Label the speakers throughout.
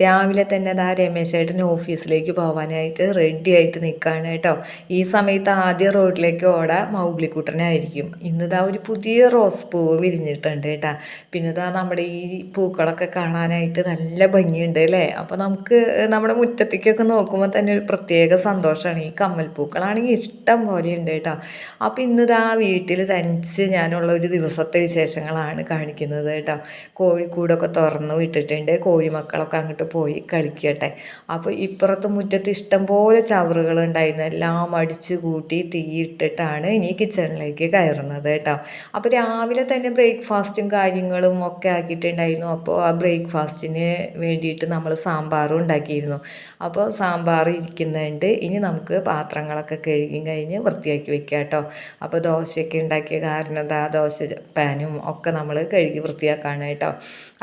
Speaker 1: രാവിലെ തന്നെ ദാ രമേശ് ഏട്ടൻ ഓഫീസിലേക്ക് പോകാനായിട്ട് റെഡി ആയിട്ട് നിൽക്കുകയാണ് കേട്ടോ. ഈ സമയത്ത് ആദ്യ റോഡിലേക്ക് ഓടാ മൗഗ്ലിക്കുട്ടനായിരിക്കും ഇന്നിതാ ഒരു പുതിയ റോസ് പൂവ് വിരിഞ്ഞിട്ടുണ്ട് കേട്ടോ. പിന്നെ ഇതാ നമ്മുടെ ഈ പൂക്കളൊക്കെ കാണാനായിട്ട് നല്ല ഭംഗിയുണ്ട് അല്ലേ? അപ്പോൾ നമുക്ക് നമ്മുടെ മുറ്റത്തേക്കൊക്കെ നോക്കുമ്പോൾ തന്നെ ഒരു പ്രത്യേക സന്തോഷമാണ് ഈ കമ്മൽ പൂക്കളാണെങ്കിൽ ഇഷ്ടം പോലെ ഉണ്ട് കേട്ടോ. അപ്പോൾ ഇന്നിതാ വീട്ടിൽ തനിച്ച് ഞാനുള്ള ഒരു ദിവസത്തെ വിശേഷങ്ങളാണ് കാണിക്കുന്നത് കേട്ടോ. കോഴിക്കൂടൊക്കെ തുറന്ന് വിട്ടിട്ടുണ്ട്. കോഴിമക്കളൊക്കെ അങ്ങോട്ട് പോയി കളിക്കട്ടെ അപ്പോൾ ഇപ്പുറത്ത് മുറ്റത്ത് ഇഷ്ടംപോലെ ചവറുകൾ ഉണ്ടായിരുന്നു. എല്ലാം അടിച്ച് കൂട്ടി തീയിട്ടിട്ടാണ് ഇനി കിച്ചണിലേക്ക് കയറുന്നത് കേട്ടോ. അപ്പോൾ രാവിലെ തന്നെ ബ്രേക്ക്ഫാസ്റ്റും കാര്യങ്ങളും ഒക്കെ ആക്കിയിട്ടുണ്ടായിരുന്നു. അപ്പോൾ ആ ബ്രേക്ക്ഫാസ്റ്റിന് വേണ്ടിയിട്ട് നമ്മൾ സാമ്പാറും ഉണ്ടാക്കിയിരുന്നു. അപ്പോൾ സാമ്പാർ ഇരിക്കുന്നുണ്ട്. ഇനി നമുക്ക് പാത്രങ്ങളൊക്കെ കഴുകി കഴിഞ്ഞ് വൃത്തിയാക്കി വെക്കാം കേട്ടോ. അപ്പോൾ ദോശയൊക്കെ ഉണ്ടാക്കിയ കാരണം എന്താ? ദോശ പാനും ഒക്കെ നമ്മൾ കഴുകി വൃത്തിയാക്കാണ് കേട്ടോ.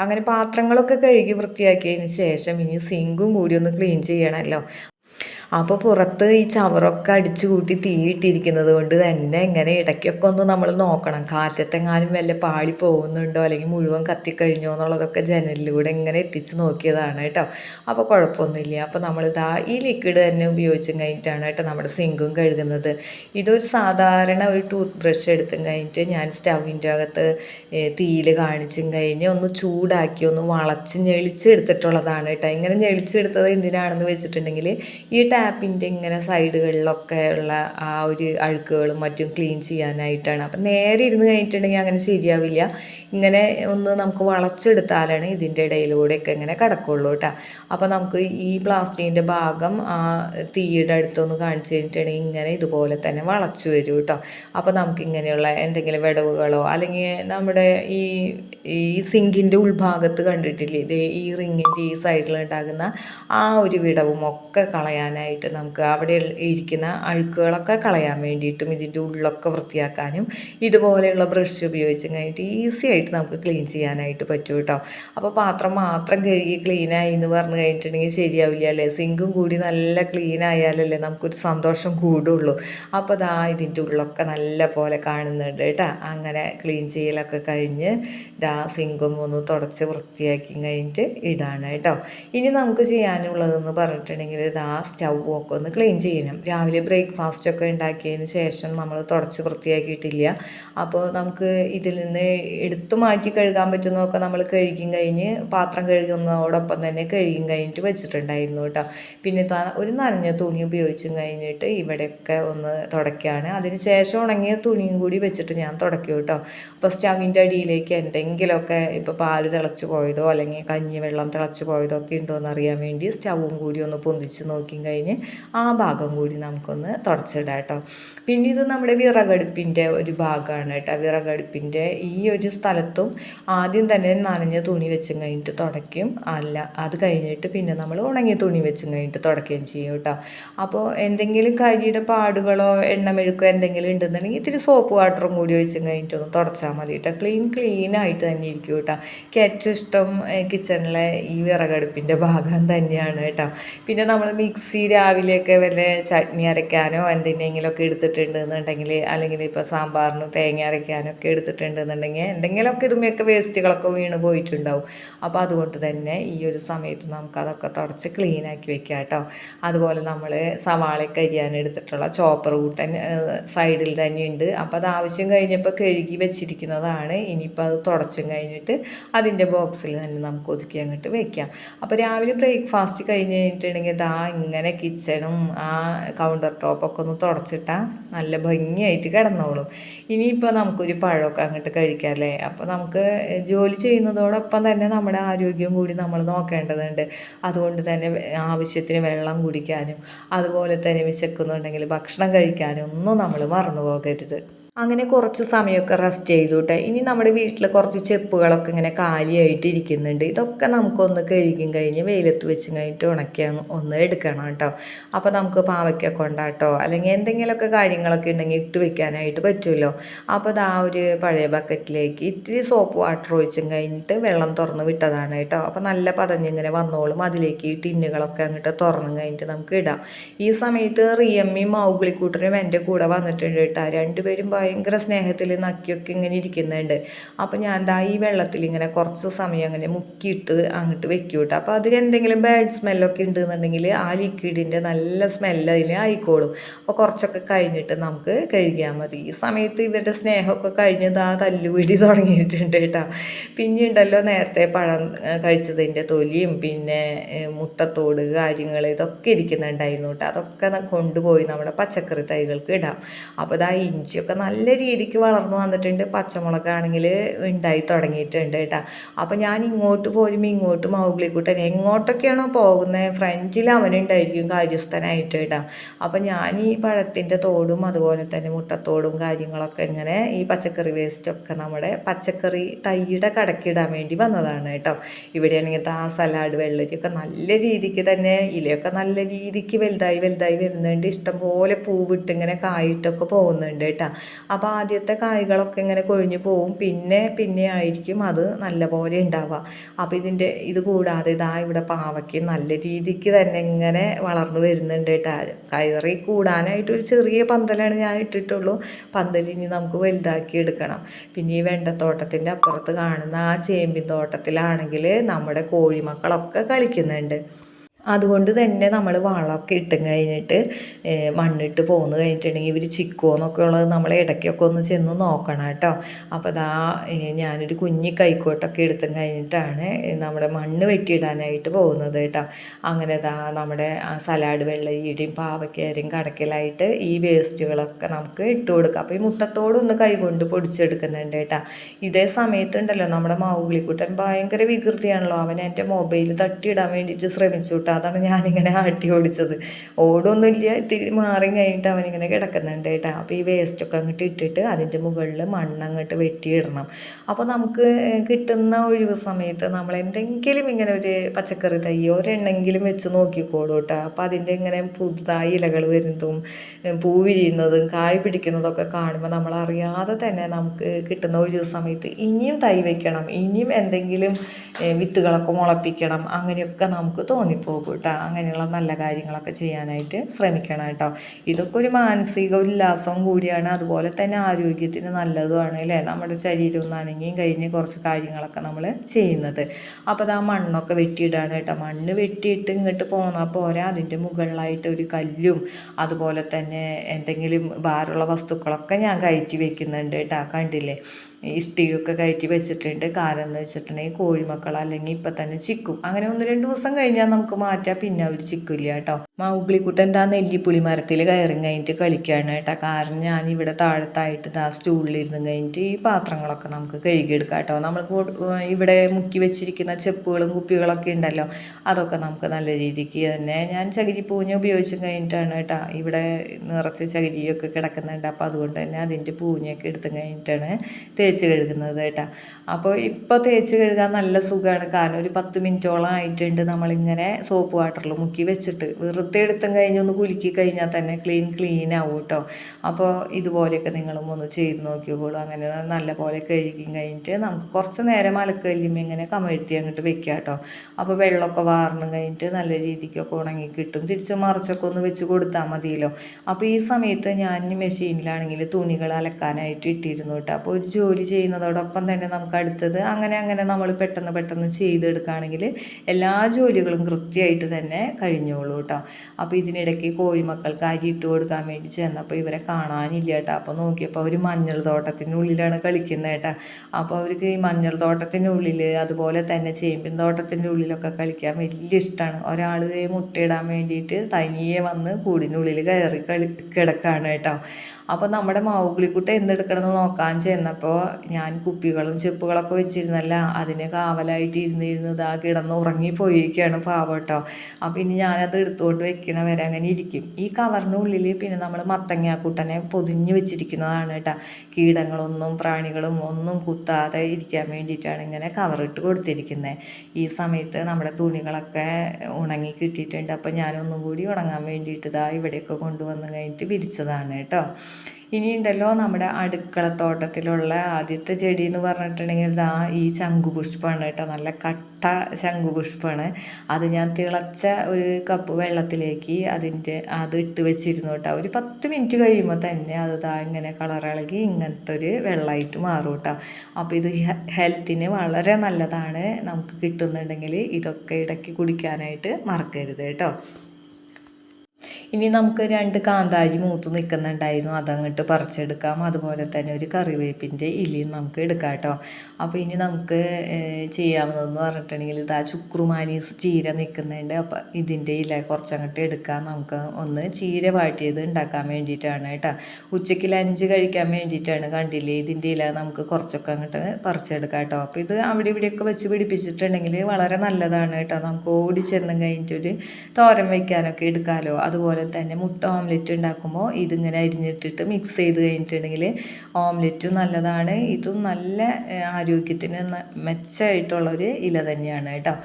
Speaker 1: അങ്ങനെ പാത്രങ്ങളൊക്കെ കഴുകി വൃത്തിയാക്കിയതിന് ശേഷം ഇനി സിങ്കും കൂടി ഒന്ന് ക്ലീൻ ചെയ്യണമല്ലോ. അപ്പോൾ പുറത്ത് ഈ ചവറൊക്കെ അടിച്ചു കൂട്ടി തീയിട്ടിരിക്കുന്നത് കൊണ്ട് തന്നെ ഇങ്ങനെ ഇടയ്ക്കൊക്കെ ഒന്ന് നമ്മൾ നോക്കണം. കാറ്റത്തെങ്ങാനും വല്ല പാളി പോകുന്നുണ്ടോ? അല്ലെങ്കിൽ മുഴുവൻ കത്തിക്കഴിഞ്ഞോ എന്നുള്ളതൊക്കെ ജനലിലൂടെ ഇങ്ങനെ എത്തിച്ച് നോക്കിയതാണ് കേട്ടോ. അപ്പോൾ കുഴപ്പമൊന്നുമില്ല. അപ്പോൾ നമ്മളിതാ ഈ ലിക്വിഡ് തന്നെ ഉപയോഗിച്ചും കഴിഞ്ഞിട്ടാണ് കേട്ടോ നമ്മുടെ സിങ്കും കഴുകുന്നത്. ഇതൊരു സാധാരണ ഒരു ടൂത്ത് ബ്രഷ് എടുത്തും കഴിഞ്ഞിട്ട് ഞാൻ സ്റ്റൗവിന്റെ അകത്ത് തീയിൽ കാണിച്ചും കഴിഞ്ഞ് ഒന്ന് ചൂടാക്കി ഒന്ന് വളച്ച് ഞെളിച്ചെടുത്തിട്ടുള്ളതാണ് കേട്ടോ. ഇങ്ങനെ ഞെളിച്ചെടുത്തത് എന്തിനാണെന്ന് വെച്ചിട്ടുണ്ടെങ്കിൽ ഈ ടാപ്പിന്റെ ഇങ്ങനെ സൈഡുകളിലൊക്കെ ഉള്ള ആ ഒരു അഴുക്കുകളും മറ്റും ക്ലീൻ ചെയ്യാനായിട്ടാണ്. അപ്പം നേരെ ഇരുന്ന് കഴിഞ്ഞിട്ടുണ്ടെങ്കിൽ അങ്ങനെ ശരിയാവില്ല. ഇങ്ങനെ ഒന്ന് നമുക്ക് വളച്ചെടുത്താലാണ് ഇതിന്റെ ഇടയിലൂടെയൊക്കെ ഇങ്ങനെ കിടക്കുള്ളൂ കേട്ടോ. അപ്പോൾ നമുക്ക് ഈ പ്ലാസ്റ്റിക്കിന്റെ ഭാഗം ആ തീയുടെ അടുത്തൊന്ന് കാണിച്ചു കഴിഞ്ഞിട്ടുണ്ടെങ്കിൽ ഇങ്ങനെ ഇതുപോലെ തന്നെ വളച്ചു വരും കേട്ടോ. അപ്പോൾ നമുക്ക് ഇങ്ങനെയുള്ള എന്തെങ്കിലും വിടവുകളോ അല്ലെങ്കിൽ നമ്മുടെ ഈ ഈ സിങ്കിന്റെ ഉൾഭാഗത്ത് കണ്ടിട്ടില്ലേ? ഇതേ ഈ റിങ്ങിന്റെ ഈ സൈഡിൽ ഉണ്ടാകുന്ന ആ ഒരു വിടവും ഒക്കെ കളയാനായിട്ട് നമുക്ക് അവിടെ ഇരിക്കുന്ന അഴുക്കുകളൊക്കെ കളയാൻ വേണ്ടിയിട്ടും ഇതിന്റെ ഉള്ളൊക്കെ വൃത്തിയാക്കാനും ഇതുപോലെയുള്ള ബ്രഷ് ഉപയോഗിച്ച് കഴിഞ്ഞിട്ട് ഈസി ആയിട്ട് നമുക്ക് ക്ലീൻ ചെയ്യാനായിട്ട് പറ്റും കേട്ടോ. അപ്പോൾ പാത്രം മാത്രം കഴുകി ക്ലീനായി എന്ന് പറഞ്ഞു കഴിഞ്ഞിട്ടുണ്ടെങ്കിൽ ശരിയാവില്ല അല്ലേ? സിങ്കും കൂടി നല്ല ക്ലീൻ ആയാലല്ലേ നമുക്കൊരു സന്തോഷം കൂടുള്ളൂ. അപ്പോൾ ദാ ഇതിന്റെ ഉള്ളൊക്കെ നല്ല പോലെ കാണുന്നുണ്ട് കേട്ടോ. അങ്ങനെ ക്ലീൻ ചെയ്യലൊക്കെ കഴിഞ്ഞ് ദാ സിങ്കും ഒന്ന് തുടച്ച് വൃത്തിയാക്കി കഴിഞ്ഞിട്ട് ഇടാണ് കേട്ടോ. ഇനി നമുക്ക് ചെയ്യാനുള്ളതെന്ന് പറഞ്ഞിട്ടുണ്ടെങ്കിൽ ദാ സ്റ്റൗവും ഒക്കെ ഒന്ന് ക്ലീൻ ചെയ്യണം. രാവിലെ ബ്രേക്ക്ഫാസ്റ്റ് ഒക്കെ ഉണ്ടാക്കിയതിന് ശേഷം നമ്മൾ തുടച്ച് വൃത്തിയാക്കിയിട്ടില്ല. അപ്പോൾ നമുക്ക് ഇതിൽ നിന്ന് എടുത്തു മാറ്റി കഴുകാൻ പറ്റുന്നതൊക്കെ നമ്മൾ കഴുകി കഴിഞ്ഞ് പാത്രം കഴുകുന്നതോടൊപ്പം തന്നെ കഴുകി കഴിഞ്ഞിട്ട് വെച്ചിട്ടുണ്ടായിരുന്നു കേട്ടോ. പിന്നെ ഒരു നനഞ്ഞ തുണി ഉപയോഗിച്ചും കഴിഞ്ഞിട്ട് ഇവിടെയൊക്കെ ഒന്ന് തുടയ്ക്കുകയാണ്. അതിന് ശേഷം ഉണങ്ങിയ തുണിയും കൂടി വെച്ചിട്ട് ഞാൻ തുടയ്ക്കും കേട്ടോ. അപ്പോൾ സ്റ്റവിന്റെ അടിയിലേക്ക് എന്തെങ്കിലുമൊക്കെ ഇപ്പോൾ പാൽ തിളച്ച് പോയതോ അല്ലെങ്കിൽ കഞ്ഞി വെള്ളം തിളച്ച് പോയതോ ഒക്കെ ഉണ്ടോ എന്ന് അറിയാൻ വേണ്ടി സ്റ്റവും കൂടി ഒന്ന് പൊന്തിച്ച് നോക്കിയും കഴിഞ്ഞ് ആ ഭാഗം കൂടി നമുക്കൊന്ന് തുടച്ചിടാം കേട്ടോ. പിന്നെ ഇത് നമ്മുടെ വിറകടുപ്പിന്റെ ഒരു ഭാഗമാണ് കേട്ടോ. വിറകടുപ്പിന്റെ ഈ ഒരു സ്ഥലത്തും ആദ്യം തന്നെ നനഞ്ഞ തുണി വെച്ചും കഴിഞ്ഞിട്ട് തുടയ്ക്കും. അല്ല അത് കഴിഞ്ഞിട്ട് പിന്നെ നമ്മൾ ഉണങ്ങിയ തുണി വെച്ചും കഴിഞ്ഞിട്ട് തുടയ്ക്കുകയും ചെയ്യും കേട്ടോ. അപ്പോൾ എന്തെങ്കിലും കരിയുടെ പാടുകളോ എണ്ണമെഴുക്കോ എന്തെങ്കിലും ഉണ്ടെന്നുണ്ടെങ്കിൽ ഇത്തിരി സോപ്പ് വാട്ടറും കൂടി വെച്ചും കഴിഞ്ഞിട്ടൊന്ന് തുടച്ചാൽ മതി കേട്ടോ. ക്ലീൻ ക്ലീൻ ആയിട്ട് തന്നെ ഇരിക്കും കേട്ടോ. എനിക്ക് ഏറ്റവും ഇഷ്ടം കിച്ചണിലെ ഈ വിറകടുപ്പിന്റെ ഭാഗം തന്നെയാണ് കേട്ടോ. പിന്നെ നമ്മൾ മിക്സി രാവിലെയൊക്കെ വല്ല ചട്നി അരയ്ക്കാനോ എന്തെങ്കിലുമൊക്കെ എടുത്തിട്ടുണ്ടെന്നുണ്ടെങ്കിൽ അല്ലെങ്കിൽ ഇപ്പോൾ സാമ്പാറിന് തേങ്ങ അരയ്ക്കാനൊക്കെ എടുത്തിട്ടുണ്ടെന്നുണ്ടെങ്കിൽ എന്തെങ്കിലുമൊക്കെ ഇതുമൊക്കെ വേസ്റ്റുകളൊക്കെ വീണ് പോയിട്ടുണ്ടാവും. അപ്പോൾ അതുകൊണ്ട് തന്നെ ഈ ഒരു സമയത്ത് നമുക്കതൊക്കെ തുടച്ച് ക്ലീനാക്കി വെക്കാം കേട്ടോ അതുപോലെ നമ്മൾ സവാളയൊക്കെ അരിയാൻ എടുത്തിട്ടുള്ള ചോപ്പർ കൂട്ടൻ സൈഡിൽ തന്നെയുണ്ട് അപ്പോൾ അത് ആവശ്യം കഴിഞ്ഞപ്പോൾ കഴുകി വെച്ചിരിക്കുന്നതാണ്. ഇനിയിപ്പോൾ അത് തുടച്ചും കഴിഞ്ഞിട്ട് അതിന്റെ ബോക്സിൽ തന്നെ നമുക്ക് ഒതുക്കി അങ്ങോട്ട് വെക്കാം. അപ്പോൾ രാവിലെ ബ്രേക്ക്ഫാസ്റ്റ് കഴിഞ്ഞ് കഴിഞ്ഞിട്ടുണ്ടെങ്കിൽ ദാ ഇങ്ങനെ കിച്ചണും ആ കൗണ്ടർ ടോപ്പൊക്കെ ഒന്ന് തുടച്ചിട്ടാൽ നല്ല ഭംഗിയായിട്ട് കിടന്നോളും. ഇനിയിപ്പോൾ നമുക്കൊരു പഴമൊക്കെ അങ്ങോട്ട് കഴിക്കാമല്ലേ അപ്പോൾ നമുക്ക് ജോലി ചെയ്യുന്നതോടൊപ്പം തന്നെ നമ്മുടെ ആരോഗ്യം കൂടി നമ്മൾ നോക്കേണ്ടതുണ്ട്. അതുകൊണ്ട് തന്നെ ആവശ്യത്തിന് വെള്ളം കുടിക്കാനും അതുപോലെ തന്നെ വിശക്കുന്നുണ്ടെങ്കിൽ ഭക്ഷണം കഴിക്കാനും ഒന്നും നമ്മൾ മറന്നു പോകരുത്. അങ്ങനെ കുറച്ച് സമയമൊക്കെ റെസ്റ്റ് ചെയ്തു കേട്ടോ ഇനി നമ്മുടെ വീട്ടിൽ കുറച്ച് ചെപ്പുകളൊക്കെ ഇങ്ങനെ കാലിയായിട്ട് ഇരിക്കുന്നുണ്ട്. ഇതൊക്കെ നമുക്കൊന്ന് കഴുകി കഴിഞ്ഞ് വെയിലത്ത് വെച്ച് കഴിഞ്ഞിട്ട് ഉണക്കി ഒന്ന് എടുക്കണം കേട്ടോ. അപ്പോൾ നമുക്ക് പാവയ്ക്ക കൊണ്ടാട്ടോ. അല്ലെങ്കിൽ എന്തെങ്കിലുമൊക്കെ കാര്യങ്ങളൊക്കെ ഉണ്ടെങ്കിൽ ഇട്ട് വെക്കാനായിട്ട് പറ്റുമല്ലോ. അപ്പോൾ അത് ഒരു പഴയ ബക്കറ്റിലേക്ക് ഇത്തിരി സോപ്പ് വാട്ടർ ഒഴിച്ചും കഴിഞ്ഞിട്ട് വെള്ളം തുറന്ന് വിട്ടതാണ് കേട്ടോ. അപ്പോൾ നല്ല പതഞ്ഞിങ്ങനെ വന്നോളും. അതിലേക്ക് ഈ ടിന്നുകളൊക്കെ അങ്ങോട്ട് തുറന്ന് കഴിഞ്ഞിട്ട് നമുക്ക് ഇടാം. ഈ സമയത്ത് റിയമ്മയും മൗഗിളിക്കൂട്ടനും എന്റെ കൂടെ വന്നിട്ടുണ്ട് കേട്ടോ. രണ്ടുപേരും ഭയങ്കര സ്നേഹത്തിൽ നക്കിയൊക്കെ ഇങ്ങനെ ഇരിക്കുന്നുണ്ട്. അപ്പോൾ ഞാൻ എന്താ ഈ വെള്ളത്തിൽ ഇങ്ങനെ കുറച്ച് സമയം അങ്ങനെ മുക്കിയിട്ട് അങ്ങോട്ട് വെക്കും കേട്ടോ. അപ്പോൾ അതിന് എന്തെങ്കിലും ബാഡ് സ്മെല്ലൊക്കെ ഉണ്ടെന്നുണ്ടെങ്കിൽ ആ ലിക്വിഡിന്റെ നല്ല സ്മെല്ല് അതിന് ആയിക്കോളും. അപ്പോൾ കുറച്ചൊക്കെ കഴിഞ്ഞിട്ട് നമുക്ക് കഴുകിയാൽ മതി. ഈ സമയത്ത് ഇവരുടെ സ്നേഹമൊക്കെ കഴിഞ്ഞ് ആ തല്ലുപിടി തുടങ്ങിയിട്ടുണ്ട് കേട്ടോ. പിന്നെ ഉണ്ടല്ലോ നേരത്തെ പഴം കഴിച്ചതിന്റെ തൊലിയും പിന്നെ മുട്ടത്തോട് കാര്യങ്ങൾ ഇതൊക്കെ ഇരിക്കുന്നുണ്ടായിരുന്നു കേട്ടോ. അതൊക്കെ കൊണ്ടുപോയി നമ്മുടെ പച്ചക്കറി തൈകൾക്ക് ഇടാം. അപ്പോൾ ഇതാ ഇഞ്ചിയൊക്കെ നല്ല രീതിക്ക് വളർന്നു വന്നിട്ടുണ്ട്. പച്ചമുളകാണെങ്കിൽ ഉണ്ടായി തുടങ്ങിയിട്ടുണ്ട് കേട്ടോ. അപ്പോൾ ഞാൻ ഇങ്ങോട്ട് പോരും ഇങ്ങോട്ട് മൗഗ്ലിക്കുട്ടൻ. എങ്ങോട്ടൊക്കെയാണോ പോകുന്നത് ഫ്രഞ്ചിൽ അവനുണ്ടായിരിക്കും കാര്യസ്ഥനായിട്ട് കേട്ടോ. അപ്പോൾ ഞാൻ ഈ പഴത്തിന്റെ തോടും അതുപോലെ തന്നെ മുട്ടത്തോടും കാര്യങ്ങളൊക്കെ ഇങ്ങനെ ഈ പച്ചക്കറി വേസ്റ്റൊക്കെ നമ്മുടെ പച്ചക്കറി തൈയുടെ കടക്കിടാൻ വേണ്ടി വന്നതാണ് കേട്ടോ. ഇവിടെയാണെങ്കിൽ ആ സലാഡ് വെള്ളരിയൊക്കെ നല്ല രീതിക്ക് തന്നെ ഇലയൊക്കെ നല്ല രീതിക്ക് വലുതായി വലുതായി വരുന്നുണ്ട്. ഇഷ്ടംപോലെ പൂവിട്ട് ഇങ്ങനെ കായിട്ടൊക്കെ പോകുന്നുണ്ട് കേട്ടോ. അപ്പോൾ ആദ്യത്തെ കായ്കളൊക്കെ ഇങ്ങനെ കൊഴിഞ്ഞു പോവും. പിന്നെ പിന്നെ ആയിരിക്കും അത് നല്ലപോലെ ഉണ്ടാവുക. അപ്പോൾ ഇതിന്റെ ഇത് കൂടാതെ ഇതാ ഇവിടെ പാവയ്ക്ക് നല്ല രീതിക്ക് തന്നെ ഇങ്ങനെ വളർന്നു വരുന്നുണ്ട് കേട്ടോ. കയറി കൂടാനായിട്ട് ഒരു ചെറിയ പന്തലാണ് ഞാൻ ഇട്ടിട്ടുള്ളൂ. പന്തലിനി നമുക്ക് വലുതാക്കി എടുക്കണം. പിന്നെ ഈ വെണ്ടത്തോട്ടത്തിന്റെ അപ്പുറത്ത് കാണുന്ന ആ ചേമ്പിൻ തോട്ടത്തിലാണെങ്കിൽ നമ്മുടെ കോഴിമക്കളൊക്കെ കളിക്കുന്നുണ്ട്. അതുകൊണ്ട് തന്നെ നമ്മൾ വളമൊക്കെ ഇട്ടും കഴിഞ്ഞിട്ട് മണ്ണിട്ട് പോന്ന് കഴിഞ്ഞിട്ടുണ്ടെങ്കിൽ ഇവർ ചിക്കുമോന്നൊക്കെ ഉള്ളത് നമ്മൾ ഇടയ്ക്കൊക്കെ ഒന്ന് ചെന്ന് നോക്കണം കേട്ടോ. അപ്പോൾ അതാ ഞാനൊരു കുഞ്ഞി കൈക്കോട്ടൊക്കെ എടുത്തും കഴിഞ്ഞിട്ടാണ് നമ്മുടെ മണ്ണ് വെട്ടിയിടാനായിട്ട് പോകുന്നത് കേട്ടോ. അങ്ങനെ ദാ നമ്മുടെ സലാഡ് വെള്ളരിയുടെയും പാവക്കേരയും കടക്കലായിട്ട് ഈ വേസ്റ്റുകളൊക്കെ നമുക്ക് ഇട്ട് കൊടുക്കാം. അപ്പോൾ ഈ മുട്ടത്തോടൊന്ന് കൈകൊണ്ട് പൊടിച്ചെടുക്കുന്നുണ്ട് കേട്ടോ. ഇതേ സമയത്തുണ്ടല്ലോ നമ്മുടെ മാവുളിക്കുട്ടൻ ഭയങ്കര വികൃതിയാണല്ലോ. അവൻ എന്റെ മൊബൈൽ തട്ടിയിടാൻ വേണ്ടിയിട്ട് ശ്രമിച്ചു കേട്ടോ. അതാണ് ഞാനിങ്ങനെ ആട്ടി ഓടിച്ചത്. ഓടൊന്നുമില്ല ഇത്തിരി മാറി കഴിഞ്ഞിട്ട് അവനിങ്ങനെ കിടക്കുന്നുണ്ട് കേട്ടോ. അപ്പോൾ ഈ വേസ്റ്റൊക്കെ അങ്ങോട്ട് ഇട്ടിട്ട് അതിന്റെ മുകളിൽ മണ്ണ് അങ്ങോട്ട് വെട്ടിയിടണം. അപ്പോൾ നമുക്ക് കിട്ടുന്ന ഒഴിവ് സമയത്ത് നമ്മൾ എന്തെങ്കിലും ഇങ്ങനെ ഒരു പച്ചക്കറി തയ്യോ ഒരെണ്ണെങ്കിലും വെച്ച് നോക്കിക്കോളൂ കേട്ടോ. അപ്പോൾ അതിന്റെ ഇങ്ങനെ പുതുതായി ഇലകൾ വരുന്നതും പൂ വിരിയുന്നതും കായ് പിടിക്കുന്നതൊക്കെ കാണുമ്പോൾ നമ്മൾ അറിയാതെ തന്നെ നമുക്ക് കിട്ടുന്ന ഒരു സമയത്ത് ഇനിയും തൈ വയ്ക്കണം ഇനിയും എന്തെങ്കിലും വിത്തുകളൊക്കെ മുളപ്പിക്കണം അങ്ങനെയൊക്കെ നമുക്ക് തോന്നിപ്പോകും കേട്ടോ. അങ്ങനെയുള്ള നല്ല കാര്യങ്ങളൊക്കെ ചെയ്യാനായിട്ട് ശ്രമിക്കണം കേട്ടോ. ഇതൊക്കെ ഒരു മാനസിക ഉല്ലാസം കൂടിയാണ്. അതുപോലെ തന്നെ ആരോഗ്യത്തിന് നല്ലതുമാണ് അല്ലേ? നമ്മുടെ ശരീരം നനങ്ങിയും കഴിഞ്ഞ് കുറച്ച് കാര്യങ്ങളൊക്കെ നമ്മൾ ചെയ്യുന്നത്. അപ്പോൾ അത് ആ മണ്ണൊക്കെ വെട്ടിയിടാണ് കേട്ടോ. മണ്ണ് വെട്ടിയിട്ട് ഇങ്ങോട്ട് പോന്നാൽ പോരാ. അതിന്റെ മുകളിലായിട്ട് ഒരു കല്ലും അതുപോലെ തന്നെ എന്തെങ്കിലും ഭാരമുള്ള വസ്തുക്കളൊക്കെ ഞാൻ കയറ്റി വെക്കുന്നുണ്ട് കേട്ടോ. കണ്ടില്ലേ? ഇഷ്ടികയൊക്കെ കയറ്റി വെച്ചിട്ടുണ്ട്. കാരണം എന്ന് വെച്ചിട്ടുണ്ടെങ്കിൽ കോഴിമക്കൾ അല്ലെങ്കിൽ ഇപ്പം തന്നെ ചിക്കും. അങ്ങനെ ഒന്ന് രണ്ട് ദിവസം കഴിഞ്ഞാൽ നമുക്ക് മാറ്റാം. പിന്നെ അവർ ചിക്കില്ല കേട്ടോ. മൗഗ്ലിക്കുട്ടൻ എന്താ നെല്ലിപ്പുളി മരത്തിൽ കയറി കഴിഞ്ഞിട്ട് കളിക്കുകയാണ് കേട്ടോ. കാരണം ഞാൻ ഇവിടെ താഴത്തായിട്ട് ദാ സ്റ്റൂളിലിരുന്ന് കഴിഞ്ഞിട്ട് ഈ പാത്രങ്ങളൊക്കെ നമുക്ക് കഴുകിയെടുക്കാം കേട്ടോ. നമ്മൾ ഇവിടെ മുക്കി വെച്ചിരിക്കുന്ന ചെപ്പുകളും കുപ്പികളൊക്കെ ഉണ്ടല്ലോ. അതൊക്കെ നമുക്ക് നല്ല രീതിക്ക് തന്നെ ഞാൻ ചകിരിപ്പൂഞ്ഞ ഉപയോഗിച്ച് കഴിഞ്ഞിട്ടാണ് കേട്ടോ. ഇവിടെ നിറച്ച് ചകിരിയൊക്കെ കിടക്കുന്നുണ്ട്. അപ്പോൾ അതുകൊണ്ട് തന്നെ അതിന്റെ പൂഞ്ഞൊക്കെ എടുത്ത് കഴിഞ്ഞിട്ടാണ് തേച്ച് കഴുകുന്നത് കേട്ടോ. അപ്പോൾ ഇപ്പോൾ തേച്ച് കഴുകാൻ നല്ല സുഖമാണ് കാരണം ഒരു പത്ത് മിനിറ്റോളം ആയിട്ടുണ്ട് നമ്മളിങ്ങനെ സോപ്പ് വാട്ടറിൽ മുക്കി വെച്ചിട്ട്. വെറുതെ എടുത്തും കഴിഞ്ഞൊന്ന് കുലുക്കി കഴിഞ്ഞാൽ തന്നെ ക്ലീൻ ക്ലീൻ ആവും കേട്ടോ. അപ്പോൾ ഇതുപോലെയൊക്കെ നിങ്ങളും ഒന്ന് ചെയ്ത് നോക്കിയോളൂ അങ്ങനെ നല്ല പോലെ കഴുകി കഴിഞ്ഞിട്ട് നമുക്ക് കുറച്ച് നേരം അലക്കല്ലിമ്മ ഇങ്ങനെ കമഴ്ത്തി അങ്ങോട്ട് വെക്കാം കേട്ടോ. അപ്പോൾ വെള്ളമൊക്കെ വാർന്നു കഴിഞ്ഞിട്ട് നല്ല രീതിക്കൊക്കെ ഉണങ്ങി കിട്ടും. തിരിച്ച് മറിച്ചൊക്കെ ഒന്ന് വെച്ച് കൊടുത്താൽ മതിയല്ലോ. അപ്പോൾ ഈ സമയത്ത് ഞാൻ മെഷീനിലാണെങ്കിൽ തുണികൾ അലക്കാനായിട്ട് ഇട്ടിരുന്നു കേട്ടോ. അപ്പോൾ ഒരു ജോലി ചെയ്യുന്നതോടൊപ്പം തന്നെ നമുക്ക് അടുത്തത് അങ്ങനെ അങ്ങനെ നമ്മൾ പെട്ടെന്ന് പെട്ടെന്ന് ചെയ്തെടുക്കുകയാണെങ്കിൽ എല്ലാ ജോലികളും കൃത്യമായിട്ട് തന്നെ കഴിഞ്ഞോളൂ കേട്ടോ. അപ്പോൾ ഇതിനിടയ്ക്ക് കോഴിമക്കൾക്ക് അരി ഇട്ട് കൊടുക്കാൻ വേണ്ടി ചെന്നപ്പോൾ ഇവരെ കാണാനില്ല കേട്ടോ. അപ്പോൾ നോക്കിയപ്പോൾ അവർ മഞ്ഞൾ തോട്ടത്തിനുള്ളിലാണ് കളിക്കുന്നത് കേട്ടോ. അപ്പോൾ അവർക്ക് ഈ മഞ്ഞൾ തോട്ടത്തിനുള്ളിൽ അതുപോലെ തന്നെ ചേമ്പിൻ തോട്ടത്തിന്റെ ഉള്ളിലൊക്കെ കളിക്കാൻ വലിയ ഇഷ്ടമാണ്. ഒരാൾ മുട്ടയിടാൻ വേണ്ടിയിട്ട് തനിയെ വന്ന് കൂടിനുള്ളിൽ കയറി കളി കിടക്കുകയാണ് കേട്ടോ. അപ്പോൾ നമ്മുടെ മാവുകുളിക്കുട്ട എന്തെടുക്കണം എന്ന് നോക്കാൻ ചെന്നപ്പോൾ ഞാൻ കുപ്പികളും ചെപ്പുകളൊക്കെ വെച്ചിരുന്നല്ല അതിന് കാവലായിട്ട് ഇരുന്നിരുന്ന് ആ കിടന്ന് ഉറങ്ങിപ്പോയിരിക്കുകയാണ് പാവം കേട്ടോ. അപ്പോൾ ഇനി ഞാനത് എടുത്തുകൊണ്ട് വെക്കണ വരെ അങ്ങനെ ഇരിക്കും. ഈ കവറിനുള്ളിൽ പിന്നെ നമ്മൾ മത്തങ്ങാക്കൂട്ടനെ പൊതിഞ്ഞ് വെച്ചിരിക്കുന്നതാണ് കേട്ടോ. കീടങ്ങളൊന്നും പ്രാണികളും ഒന്നും കുത്താതെ ഇരിക്കാൻ വേണ്ടിയിട്ടാണ് ഇങ്ങനെ കവറിട്ട് കൊടുത്തിരിക്കുന്നത് ഈ സമയത്ത് നമ്മുടെ തുണികളൊക്കെ ഉണങ്ങി കിട്ടിയിട്ടുണ്ട്. അപ്പോൾ ഞാനൊന്നും കൂടി ഉണങ്ങാൻ വേണ്ടിയിട്ട് ഇതാ ഇവിടെയൊക്കെ കൊണ്ടുവന്ന് കഴിഞ്ഞിട്ട് വിരിച്ചതാണ് കേട്ടോ. ഇനി ഉണ്ടല്ലോ നമ്മുടെ അടുക്കളത്തോട്ടത്തിലുള്ള ആദ്യത്തെ ചെടി എന്ന് പറഞ്ഞിട്ടുണ്ടെങ്കിൽ ഇതാ ഈ ശംഖുപുഷ്പമാണ് കേട്ടോ. നല്ല കട്ട ശംഖുപുഷ്പമാണ്. അത് ഞാൻ തിളച്ച ഒരു കപ്പ് വെള്ളത്തിലേക്ക് അതിന്റെ അത് ഇട്ട് വെച്ചിരുന്നു കേട്ടോ. ഒരു പത്ത് മിനിറ്റ് കഴിയുമ്പോൾ തന്നെ അത് ഇതാ ഇങ്ങനെ കളറിളകി ഇങ്ങനത്തെ ഒരു വെള്ളമായിട്ട് മാറും കേട്ടോ. അപ്പോൾ ഇത് ഹെൽത്തിന് വളരെ നല്ലതാണ്. നമുക്ക് കിട്ടുന്നുണ്ടെങ്കിൽ ഇതൊക്കെ ഇടയ്ക്ക് കുടിക്കാനായിട്ട് മറക്കരുത് കേട്ടോ. ഇനി നമുക്ക് രണ്ട് കാന്താരി മൂത്ത് നിൽക്കുന്നുണ്ടായിരുന്നു അതങ്ങോട്ട് പറിച്ചെടുക്കാം. അതുപോലെ തന്നെ ഒരു കറിവേപ്പിന്റെ ഇലിയും നമുക്ക് എടുക്കാം കേട്ടോ. അപ്പോൾ ഇനി നമുക്ക് ചെയ്യാവുന്നതെന്ന് പറഞ്ഞിട്ടുണ്ടെങ്കിൽ ഇതാ ചുക്രുമാനീസ് ചീര നിൽക്കുന്നുണ്ട് അപ്പോൾ ഇതിന്റെ ഇല കുറച്ചങ്ങോട്ട് എടുക്കാം. നമുക്ക് ഒന്ന് ചീര വാട്ടിയത് ഉണ്ടാക്കാൻ വേണ്ടിയിട്ടാണ് കേട്ടോ. ഉച്ചയ്ക്ക് ലഞ്ച് കഴിക്കാൻ വേണ്ടിയിട്ടാണ് കണ്ടില്ലേ? ഇതിന്റെ ഇല നമുക്ക് കുറച്ചൊക്കെ അങ്ങോട്ട് പറിച്ചെടുക്കാം കേട്ടോ. അപ്പോൾ ഇത് അവിടെ ഇവിടെയൊക്കെ വെച്ച് പിടിപ്പിച്ചിട്ടുണ്ടെങ്കിൽ വളരെ നല്ലതാണ് കേട്ടോ. നമുക്ക് ഓടി ചെന്നും കഴിഞ്ഞിട്ട് ഒരു തോരൻ വയ്ക്കാനൊക്കെ എടുക്കാമല്ലോ അതുപോലെ അതുപോലെ തന്നെ മുട്ട ഓംലെറ്റ് ഉണ്ടാക്കുമ്പോൾ ഇതിങ്ങനെ അരിഞ്ഞിട്ടിട്ട് മിക്സ് ചെയ്ത് കഴിഞ്ഞിട്ടുണ്ടെങ്കിൽ ഓംലെറ്റും നല്ലതാണ്. ഇതും നല്ല ആരോഗ്യത്തിന് മെച്ചമായിട്ടുള്ളൊരു ഇല തന്നെയാണ് കേട്ടോ.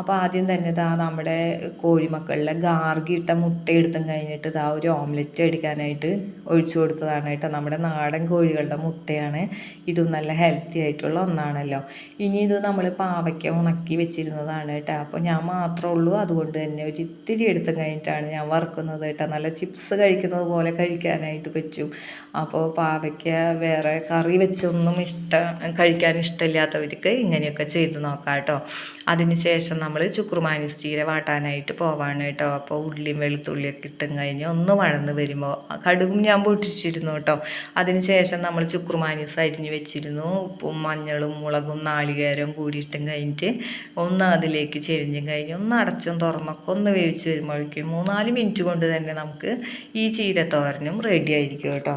Speaker 1: അപ്പോൾ ആദ്യം തന്നെ ഇതാ നമ്മുടെ കോഴിമക്കളിലെ ഗാർഗിട്ട മുട്ട എടുത്തും കഴിഞ്ഞിട്ട് ഇതാ ഒരു ഓംലെറ്റ് അടിക്കാനായിട്ട് ഒഴിച്ചു കൊടുത്തതാണ് കേട്ടോ. നമ്മുടെ നാടൻ കോഴികളുടെ മുട്ടയാണ്. ഇതും നല്ല ഹെൽത്തി ആയിട്ടുള്ള ഒന്നാണല്ലോ. ഇനി ഇത് നമ്മൾ പാവയ്ക്ക ഉണക്കി വെച്ചിരുന്നതാണ് കേട്ടോ. അപ്പോൾ ഞാൻ മാത്രമേ ഉള്ളൂ. അതുകൊണ്ട് തന്നെ ഒരു ഇത്തിരി എടുത്തും കഴിഞ്ഞിട്ടാണ് ഞാൻ വറുക്കുന്നത്. കേട്ടോ. നല്ല ചിപ്സ് കഴിക്കുന്നത് പോലെ കഴിക്കാനായിട്ട് പറ്റും. അപ്പോൾ പാവയ്ക്ക് വേറെ കറി വെച്ചൊന്നും ഇഷ്ടം കഴിക്കാൻ ഇഷ്ടമില്ലാത്തവർക്ക് ഇങ്ങനെയൊക്കെ ചെയ്ത് നോക്കാം കേട്ടോ അതിന് ശേഷം നമ്മൾ ചുക്രുമാനിസ് ചീര വാട്ടാനായിട്ട് പോവാണ് കേട്ടോ. അപ്പോൾ ഉള്ളിയും വെളുത്തുള്ളിയൊക്കെ ഇട്ടും കഴിഞ്ഞ് ഒന്ന് വഴന്ന് വരുമ്പോൾ കടുകും ഞാൻ പൊട്ടിച്ചിരുന്നു കേട്ടോ. അതിനുശേഷം നമ്മൾ ചുക്രുമാനിസ് അരിഞ്ഞ് വെച്ചിരുന്നു. ഉപ്പും മഞ്ഞളും മുളകും നാളികേരവും കൂടി ഇട്ടും കഴിഞ്ഞിട്ട് ഒന്ന് അതിലേക്ക് ചെരിഞ്ഞും കഴിഞ്ഞ് ഒന്ന് അടച്ചും തുറന്നൊക്കെ ഒന്ന് വേവിച്ച് വരുമ്പോഴേക്കും മൂന്നാൽ മിനിറ്റ് കൊണ്ട് തന്നെ നമുക്ക് ഈ ചീരത്തോരനും റെഡി ആയിരിക്കും കേട്ടോ.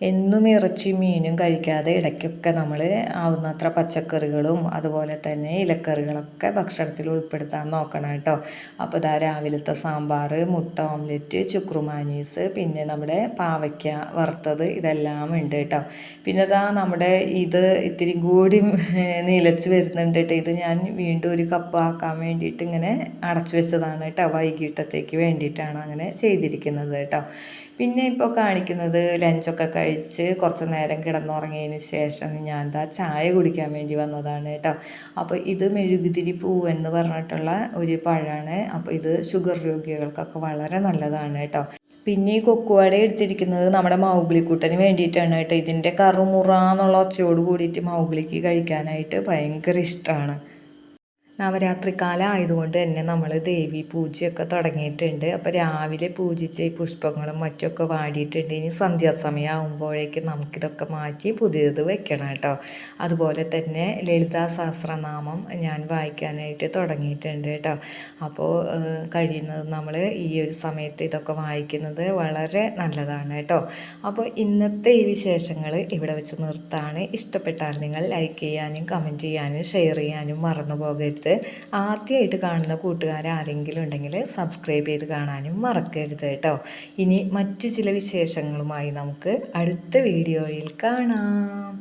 Speaker 1: എന്നും ഇറച്ചി മീനും കഴിക്കാതെ ഇടയ്ക്കൊക്കെ നമ്മൾ ആവുന്നത്ര പച്ചക്കറികളും അതുപോലെ തന്നെ ഇലക്കറികളൊക്കെ ഭക്ഷണത്തിൽ ഉൾപ്പെടുത്താൻ നോക്കണം കേട്ടോ. അപ്പോൾ ഇതാ രാവിലത്തെ സാമ്പാർ മുട്ട ഓംലെറ്റ് ചുക്രുമാനീസ് പിന്നെ നമ്മുടെ പാവയ്ക്ക വറുത്തത് ഇതെല്ലാം ഉണ്ട് കേട്ടോ. പിന്നെ ഇതാ നമ്മുടെ ഇത് ഇത്തിരി കൂടി നിലച്ച് വരുന്നുണ്ട് കേട്ടോ. ഇത് ഞാൻ വീണ്ടും ഒരു കപ്പ് ആക്കാൻ വേണ്ടിയിട്ട് ഇങ്ങനെ അടച്ചു വെച്ചതാണ് കേട്ടോ. വൈകിട്ടത്തേക്ക് വേണ്ടിയിട്ടാണ് അങ്ങനെ ചെയ്തിരിക്കുന്നത് കേട്ടോ. പിന്നെ ഇപ്പോൾ കാണിക്കുന്നത് ലഞ്ചൊക്കെ കഴിച്ച് കുറച്ച് നേരം കിടന്നുറങ്ങിയതിന് ശേഷം ഞാൻ എന്താ ചായ കുടിക്കാൻ വേണ്ടി വന്നതാണ് കേട്ടോ. അപ്പോൾ ഇത് മെഴുകുതിരി എന്ന് പറഞ്ഞിട്ടുള്ള ഒരു പഴമാണ്. അപ്പോൾ ഇത് ഷുഗർ രോഗികൾക്കൊക്കെ വളരെ നല്ലതാണ് കേട്ടോ. പിന്നെ ഈ കൊക്കുവാട എടുത്തിരിക്കുന്നത് നമ്മുടെ മൗഗ്ലിക്കൂട്ടന് വേണ്ടിയിട്ടാണ് കേട്ടോ. ഇതിന്റെ കറുമുറ എന്നുള്ള ഒച്ചയോട് കൂടിയിട്ട് മൗഗ്ലിക്ക് കഴിക്കാനായിട്ട് ഭയങ്കര ഇഷ്ടമാണ് നവരാത്രി കാലം ആയതുകൊണ്ട് തന്നെ നമ്മൾ ദേവി പൂജയൊക്കെ തുടങ്ങിയിട്ടുണ്ട്. അപ്പോൾ രാവിലെ പൂജിച്ച് ഈ പുഷ്പങ്ങളും മറ്റൊക്കെ വാടിയിട്ടുണ്ട്. ഇനി സന്ധ്യാസമയം ആകുമ്പോഴേക്കും നമുക്കിതൊക്കെ മാറ്റി പുതിയത് വെക്കണം കേട്ടോ. അതുപോലെ തന്നെ ലളിതാ സഹസ്രനാമം ഞാൻ വായിക്കാനായിട്ട് തുടങ്ങിയിട്ടുണ്ട് കേട്ടോ. അപ്പോൾ കഴിയുന്നത് നമ്മൾ ഈ ഒരു സമയത്ത് ഇതൊക്കെ വായിക്കുന്നത് വളരെ നല്ലതാണ് കേട്ടോ. അപ്പോൾ ഇന്നത്തെ ഈ വിശേഷങ്ങൾ ഇവിടെ വെച്ച് നിർത്താണ്. ഇഷ്ടപ്പെട്ടാൽ നിങ്ങൾ ലൈക്ക് ചെയ്യാനും കമന്റ് ചെയ്യാനും ഷെയർ ചെയ്യാനും മറന്നു പോകരുത്. ആദ്യമായിട്ട് കാണുന്ന കൂട്ടുകാർ ആരെങ്കിലും ഉണ്ടെങ്കിൽ സബ്സ്ക്രൈബ് ചെയ്ത് കാണാനും മറക്കരുത് കേട്ടോ. ഇനി മറ്റു ചില വിശേഷങ്ങളുമായി നമുക്ക് അടുത്ത വീഡിയോയിൽ കാണാം.